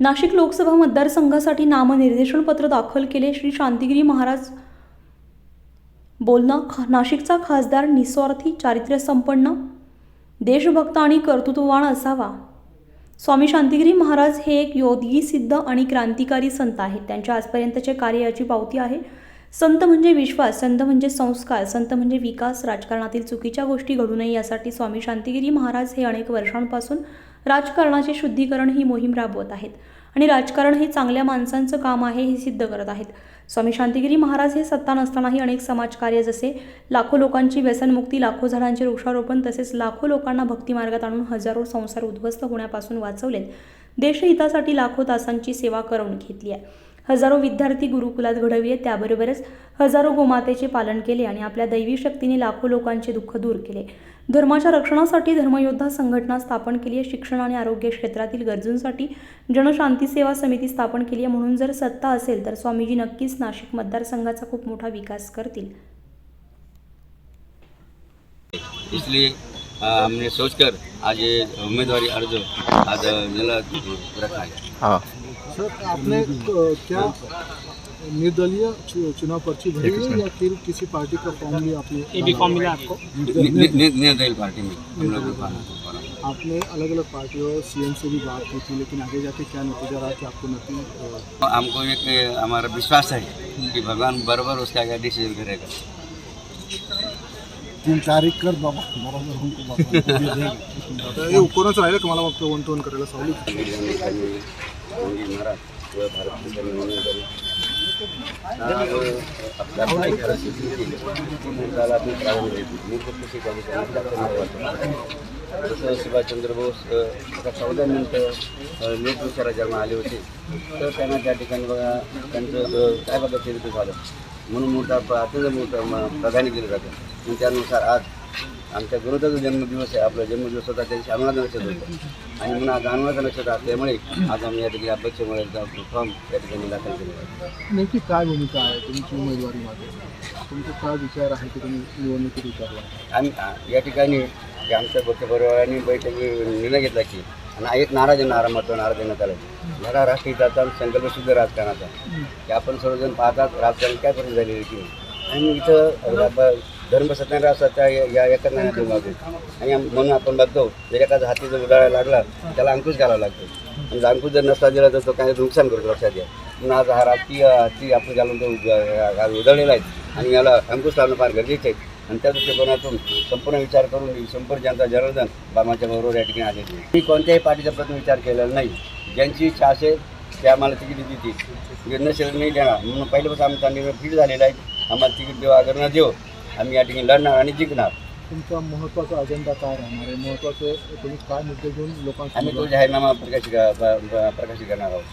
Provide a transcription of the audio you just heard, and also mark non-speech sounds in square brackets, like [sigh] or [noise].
नाशिक लोकसभा मतदारसंघासाठी नामनिर्देशन पत्र दाखल केले. श्री शांतिगिरी महाराज बोलणं खा नाशिकचा खासदार निस्वार्थी चारित्र्यसंपन्न देशभक्त आणि कर्तृत्ववान असावा. स्वामी शांतिगिरी महाराज हे एक योगी सिद्ध आणि क्रांतिकारी संत आहेत. त्यांच्या आजपर्यंतचे कार्याची पावती आहे. संत म्हणजे विश्वास संत म्हणजे संस्कार संत म्हणजे विकास राजकारणातील चुकीच्या गोष्टी घडू नये यासाठी स्वामी शांतिगिरी महाराज हे अनेक वर्षांपासून राजकारणाचे शुद्धीकरण ही मोहीम राबवत आहेत. आणि राजकारण हे चांगल्या माणसांचं काम आहे हे सिद्ध करत आहेत. स्वामी शांतिगिरी महाराज हे सत्ता नसतानाही अनेक समाजकार्य जसे लाखो लोकांची व्यसनमुक्ती लाखो झाडांचे वृक्षारोपण तसेच लाखो लोकांना भक्तिमार्गात आणून हजारो संसार उद्ध्वस्त होण्यापासून वाचवलेत. देशहितासाठी लाखो तासांची सेवा करून घेतली आहे. हजारो विद्यार्थी गुरुकुलात घडविले त्याबरोबरच हजारो गोमातेचे पालन केले आणि आपल्या दैवी शक्तीने लाखो लोकांचे दुःख दूर केले. धर्माच्या रक्षणासाठी धर्मयोद्धा संघटना स्थापन केली आहे. शिक्षण आणि आरोग्य क्षेत्रातील गरजूंसाठी जनशांती सेवा समिती स्थापन केली आहे. म्हणून जर सत्ता असेल तर स्वामीजी नक्कीच नाशिक मतदारसंघाचा खूप मोठा विकास करतील. इसलिए हमने सोचकर आज ये उम्मीदवारी अर्ज आज जिला रखा है। हाँ। सर आपने क्या निर्दलीय चुनाव पर्ची भरी है या फिर किसी पार्टी का फॉर्म भी आपने भी फॉर्म मिला आपको? नि- नि- नि- निर्दलीय पार्टी में हम लोग। आपने अलग अलग पार्टियों सीएम से भी बात की थी लेकिन आगे जाके क्या नतीजा रहा कि आपको नती अ, हमको एक हमारा विश्वास है कि भगवान बराबर उसका आगे डिसीजन करेगा। तीन तारीख कर बाबा बरोबर हमको [laughs] हे कोणाच राहिलं का? मला फक्त वन टू वन करायला सावली. जसं सुभाषचंद्र बोस चौदा मिनटं लोकविचारा जन्म आले होते तर त्यांना त्या ठिकाणी बघा त्यांचं काय बघा चरित्र झालं म्हणून मोठा अत्यंत मोठं म- प्राधान्य दिलं जातं. आणि त्यानुसार आज आमच्या गुरुदाचा जन्मदिवस आहे. आपला जन्मदिवस होता त्यांची अनुवाद नक्षत्र होतं. आणि म्हणून आज अनुवाद नक्षत्र असल्यामुळे आज आम्ही या ठिकाणी अध्यक्षमुळे फॉर्म या ठिकाणी दाखल केलेला आहे. नेमकी काय भूमिका आहे तुमची उमेदवारी मागे? तुमचा काय विचार आहे की तुम्ही निवडणुकीत उतरला? आम्ही या ठिकाणी जे आमच्या भक्त परिवाराने बैठकी निर्णय घेतला की आणि एक नारा जे नारा महत्त्व नारा देण्यात आला लढा राष्ट्रहिताचा आणि संकल्पशुद्ध राजकारणाचा की आपण सर्वजण पाहतात राजकारण काय परिस्थिती झालेली की. आणि इथं धर्म सत्याग्रह त्या या एकाच नाण्यातून लागतो आणि म्हणून आपण बघतो जर एखादा हाती जर उडायला लागला त्याला अंकुश घालावा लागतो. आणि अंकुश जर नसता दिला तर तो काही नुकसान करतो लक्षात घ्या. म्हणून आज हा राजकीय हत्ती आपण घालून तो उधळलेला आहे. आणि याला अंकुश लावणं फार गरजेचं आहे. आणि त्या दृष्टिकोनातून संपूर्ण विचार करून संपूर्ण जनता जनार्दन बाबांच्या बरोबर या ठिकाणी आलेली आहे. मी कोणत्याही पार्टीचा प्रथम विचार केलेला नाही. ज्यांची इच्छा असेल ते आम्हाला तिकीट देतील. म्हणजे नसेल नाही देणार. म्हणून पहिल्यापासून आमचा निर्णय फिट झालेला आहे. आम्हाला तिकीट देऊ अगर न देऊ. आम्ही या ठिकाणी लढणार आणि जिंकणार. तुमचा महत्त्वाचा अजेंडा काय राहणार आहे? महत्त्वाचे तुम्ही काय मुद्दे घेऊन आम्ही लोकांसमोर तो जाहीरनामा प्रकाशित प्रकाशित करणार आहोत.